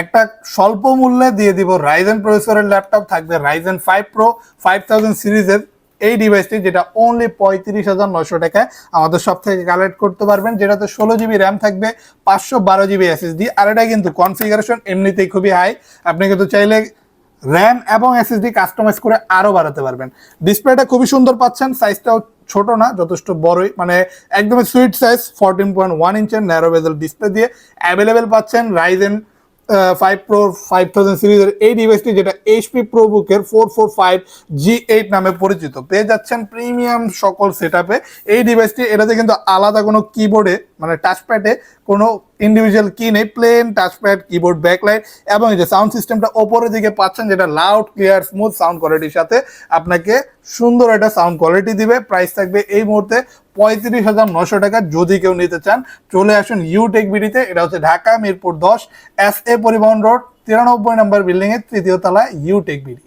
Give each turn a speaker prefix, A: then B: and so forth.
A: একটা স্বল্প মূল্যে দিয়ে দিব রাইজেন প্রসেসরের ল্যাপটপ থাকবে Ryzen five pro five thousand সিরিজের এই ডিভাইসটি যেটা অনলি পঁয়ত্রিশ হাজার নশো টাকায় আমাদের সব থেকে কালেক্ট করতে পারবেন, যেটাতে ষোলো জিবি র্যাম থাকবে, পাঁচশো বারো জিবি এসএসডি আর এটা কিন্তু কনফিগারেশন এমনিতেই খুবই হাই আপনি কিন্তু চাইলে র্যাম এবং এসএসডি কাস্টমাইজ করে আরও বাড়াতে পারবেন। ডিসপ্লেটা খুবই সুন্দর পাচ্ছেন সাইজটাও ছোট না, যথেষ্ট বড়ই মানে একদমই sweet size fourteen point one ইঞ্চের narrow bezel display দিয়ে অ্যাভেলেবেল পাচ্ছেন Ryzen five pro five thousand সিরিজের এই ডিভাইসটি যেটা এইচপি প্রো বুকের four four five G eight নামে পরিচিত। পেয়ে যাচ্ছেন প্রিমিয়াম সকল সেট এই ডিভাইসটি এটাতে কিন্তু আলাদা কোনো কিবোর্ডে মানে টাচপ্যাডে কোনো ইন্ডিভিজুয়াল কি নেই। প্লেন টাচপ্যাড কিবোর্ড ব্যাকলাইট এবং এই যে সাউন্ড সিস্টেমটা ওপরের দিকে পাচ্ছেন যেটা লাউড ক্লিয়ার স্মুথ সাউন্ড কোয়ালিটির সাথে আপনাকে সুন্দর একটা সাউন্ড কোয়ালিটি দিবে। প্রাইস থাকবে এই মুহূর্তে পঁয়ত্রিশ হাজার নশো টাকা যদি কেউ নিতে চান, চলে আসুন ইউটেক বিডিতে, এটা হচ্ছে ঢাকা মিরপুর দশ এস এ পরিবহন রোড, তিরানব্বই নম্বর বিল্ডিং এর তৃতীয় তলায় ইউটেক বিডি।